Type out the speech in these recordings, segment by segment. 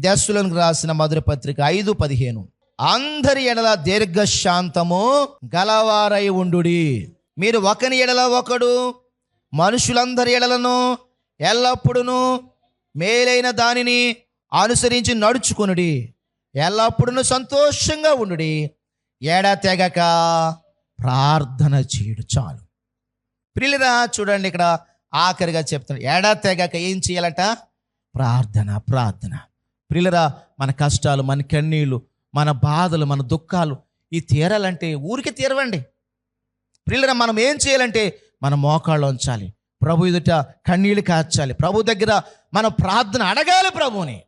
దశులకు రాసిన మధుర పత్రిక ఐదు పదిహేను. అందరి ఎడల దీర్ఘశాంతము గలవారై ఉండుడి. మీరు ఒకని ఎడల ఒకడు మనుషులందరి ఎడలను ఎల్లప్పుడూ మేలైన దానిని అనుసరించి నడుచుకునుడి. ఎల్లప్పుడూ సంతోషంగా ఉండుడి. ఏడా తెగక ప్రార్థన చేయుడు చాలు. ప్రిలిరా చూడండి ఇక్కడ ఆఖరిగా చెప్తున్నాడు. ఏడా తెగక ఏం చేయాలట? ప్రార్థన ప్రార్థన. ప్రియులరా మన కష్టాలు మన కన్నీళ్ళు మన బాధలు మన దుఃఖాలు ఈ తీరాలంటే ఊరికి తీరవండి. ప్రియులరా మనం ఏం చేయాలంటే మన మోకాళ్ళు ఉంచాలి ప్రభు ఎదుట కన్నీళ్ళు కాచాలి ప్రభు దగ్గర మన ప్రార్థన అడగాలి ప్రభుని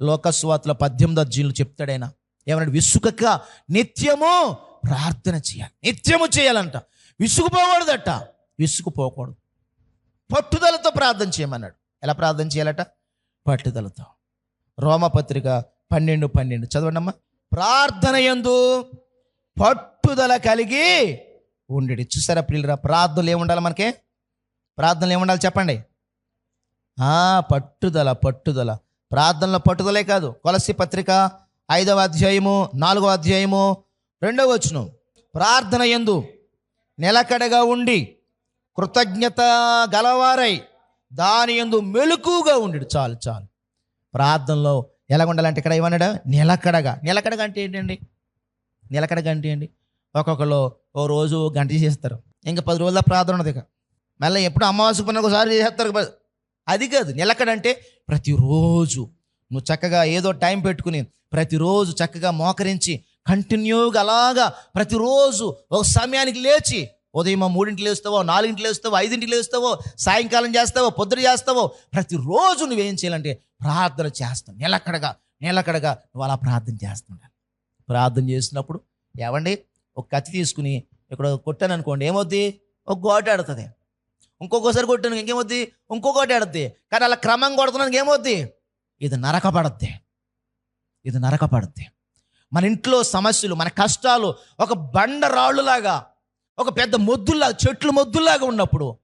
లోకస్వాతుల పద్దెనిమిది అధ్యయులు చెప్తాడైనా ఏమన్నాడు? విసుకక నిత్యము ప్రార్థన చేయాలి. నిత్యము చేయాలంట. విసుగుపోకూడదట. విసుగుపోకూడదు. పట్టుదలతో ప్రార్థన చేయమన్నాడు. ఎలా ప్రార్థన చేయాలట? పట్టుదలతో. రోమపత్రిక పన్నెండు పన్నెండు. చదవండమ్మా. ప్రార్థన యందు పట్టుదల కలిగి ఉండేది చూసారా పిల్లరా ప్రార్థనలు ఏముండాలి మనకి? ప్రార్థనలు ఏముండాలి చెప్పండి? పట్టుదల పట్టుదల. ప్రార్థనలో పట్టుదలే కాదు. కొలసి పత్రిక ఐదవ అధ్యాయము నాలుగవ అధ్యాయము రెండవ వచనం. ప్రార్థన ఎందు నిలకడగా ఉండి కృతజ్ఞత గలవారై దాని ఎందు మెలకుగా ఉండి చాలు చాలు. ప్రార్థనలో ఎలా ఉండాలంటే ఇక్కడ ఏమన్నాడు? నిలకడగా. నిలకడగా అంటే ఏంటండి? నిలకడగా అంటే ఏంటి? ఒక్కొక్కరు ఓ రోజు గంట చేస్తారు ఇంకా పది రోజుల ప్రార్థన ఉన్నది ఇక. మళ్ళీ ఎప్పుడు అమావాస్య పని ఒకసారి చేసేస్తారు అది కాదు. నిలకడంటే ప్రతిరోజు నువ్వు చక్కగా ఏదో టైం పెట్టుకుని ప్రతిరోజు చక్కగా మోకరించి కంటిన్యూగా అలాగా ప్రతిరోజు ఒక సమయానికి లేచి ఉదయం మూడింటికి లేస్తావో నాలుగింటికి లేస్తావో ఐదింటికి లేస్తావో సాయంకాలం చేస్తావో పొద్దున చేస్తావో ప్రతిరోజు నువ్వేం చేయాలంటే ప్రార్థన చేస్తాం. నిలకడగా నిలకడగా నువ్వు అలా ప్రార్థన చేస్తుండాలి. ప్రార్థన చేసినప్పుడు ఏమండి? ఒక కత్తి తీసుకుని ఇక్కడ కొట్టాను అనుకోండి ఏమవుద్ది? ఒక గోట ఆడుతుంది. ఇంకొకసారి కొట్టాను ఇంకేమవుద్ది? ఇంకో గోట ఆడుద్ది. కానీ అలా క్రమం కొడుతున్నాను ఏమవుద్ది? ఇది నరకపడద్ది. ఇది నరకపడద్ది. మన ఇంట్లో సమస్యలు మన కష్టాలు ఒక బండ రాళ్ళులాగా ఒక పెద్ద మొద్దుల్లాగా చెట్లు మొద్దుల్లాగా ఉన్నప్పుడు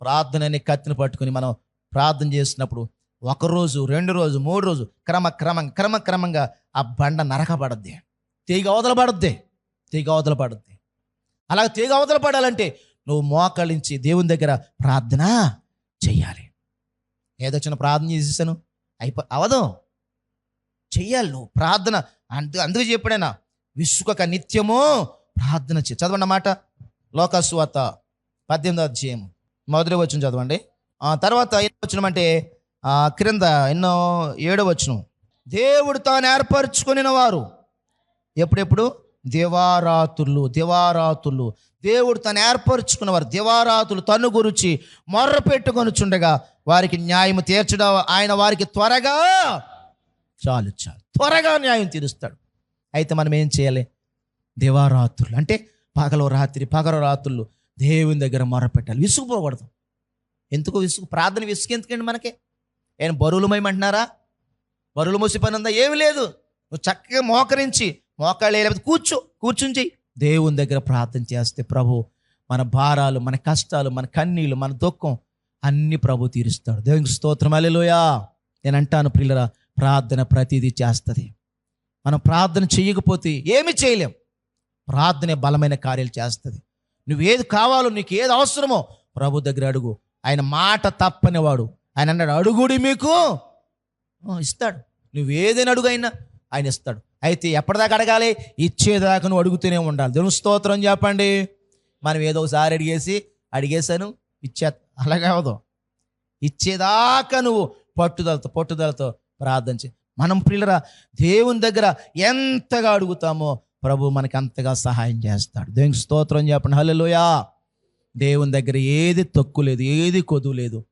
ప్రార్థన అనే కత్తిని పట్టుకుని మనం ప్రార్థన చేసినప్పుడు ఒక రోజు రెండు రోజు మూడు రోజు క్రమ క్రమక్రమంగా ఆ బండ నరకబడద్ది. తీగ అవతల పడద్ది తీగ అవతల పడద్ది అలా తీగ అవతల పడాలంటే నువ్వు మోకళించి దేవుని దగ్గర ప్రార్థన చెయ్యాలి. ఏదో చిన్న ప్రార్థన చేసేసాను అయిపో అవదు. చెయ్యాలి నువ్వు ప్రార్థన. అందు అందుకు చెప్పాడైనా విసుకక నిత్యము ప్రార్థన చే చదవండి అన్నమాట లోకస్వాత పద్దెనిమిదో అధ్యాయం మొదటి వచ్చిన చదవండి. తర్వాత ఏం వచ్చినమంటే క్రింద ఎన్నో ఏడో వచ్చును దేవుడు తాను ఏర్పరచుకునిన వారు. ఎప్పుడెప్పుడు? దివారాతులు దివారాతులు. దేవుడు తను ఏర్పరచుకున్నవారు దివారాతులు తను గురించి మొర్ర పెట్టుకొనుచుండగా వారికి న్యాయం తీర్చడం ఆయన వారికి త్వరగా చాలు చాలు. త్వరగా న్యాయం తీరుస్తాడు. అయితే మనం ఏం చేయాలి? దివారాత్రులు అంటే పగలు రాత్రి పగలు రాత్రులు దేవుని దగ్గర మొర్ర పెట్టాలి విసుగుపోకూడదు. ఎందుకు విసుగు? ప్రార్థన విసుగు ఎందుకండి మనకి? ఏం బరువులు మోయమంటున్నారా బరువులు మోసి పని ఉందా ఏమి లేదు. నువ్వు చక్కగా మోకరించి మోకాళ్ళు లేకపోతే కూర్చో కూర్చుని చెయ్యి. దేవుని దగ్గర ప్రార్థన చేస్తే ప్రభు మన భారాలు మన కష్టాలు మన కన్నీళ్ళు మన దుఃఖం అన్ని ప్రభు తీరుస్తాడు. దేవునికి స్తోత్రం. అలెలోయా నేను అంటాను పిల్లరా ప్రార్థన ప్రతిదీ చేస్తుంది. మనం ప్రార్థన చేయకపోతే ఏమి చేయలేం. ప్రార్థనే బలమైన కార్యాలు చేస్తుంది. నువ్వు ఏది కావాలో నీకు ఏది అవసరమో ప్రభు దగ్గర అడుగు. ఆయన మాట తప్పనివాడు. ఆయన అన్నాడు అడుగుడి మీకు. ఇస్తాడు. నువ్వు ఏదైనా అడుగు అయినా ఆయన ఇస్తాడు. అయితే ఎప్పటిదాకా అడగాలి? ఇచ్చేదాకా నువ్వు అడుగుతూనే ఉండాలి. దేవుని స్తోత్రం చెప్పండి. మనం ఏదో ఒకసారి అడిగేసి అడిగేశాను ఇచ్చే అలాగే అవదు ఇచ్చేదాకా నువ్వు పట్టుదలతో పట్టుదలతో ప్రార్థన చే మనం పిల్లరా దేవుని దగ్గర ఎంతగా అడుగుతామో ప్రభు మనకి అంతగా సహాయం చేస్తాడు. దేవునికి స్తోత్రం చెప్పండి. హలోయా దేవుని దగ్గర ఏది తక్కువ లేదు ఏది కొదువు లేదు.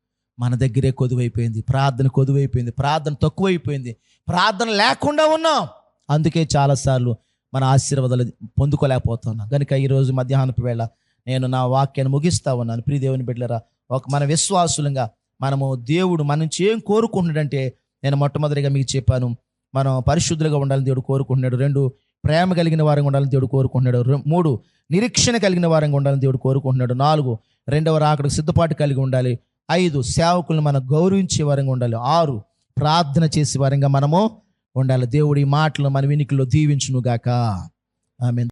మన దగ్గరే కొదువైపోయింది. ప్రార్థన కొదువైపోయింది. ప్రార్థన తక్కువైపోయింది. ప్రార్థన లేకుండా ఉన్నాం. అందుకే చాలాసార్లు మన ఆశీర్వాదాలు పొందుకోలేకపోతున్నాం. కనుక ఈరోజు మధ్యాహ్నపు వేళ నేను నా వాక్యాన్ని ముగిస్తా ఉన్నాను. ప్రియ దేవుని బిడ్డలరా ఒక మన విశ్వాసులంగా మనము దేవుడు మన నుంచి ఏం కోరుకుంటున్నాడంటే నేను మొట్టమొదటిగా మీకు చెప్పాను మనం పరిశుద్ధులుగా ఉండాలని దేవుడు కోరుకుంటున్నాడు. రెండు ప్రేమ కలిగిన వారంగా ఉండాలని దేవుడు కోరుకుంటున్నాడు. మూడు నిరీక్షణ కలిగిన వారంగా ఉండాలని దేవుడు కోరుకుంటున్నాడు. నాలుగు రెండవ రాకడకు సిద్ధపాటు కలిగి ఉండాలి. ఐదు సేవకులను మనం గౌరవించే వారంగా ఉండాలి. ఆరు ప్రార్థన చేసే వారంగా మనము ఉండాలి. దేవుడి మాటలు మన వినికిలో దీవించునుగాక. ఆమె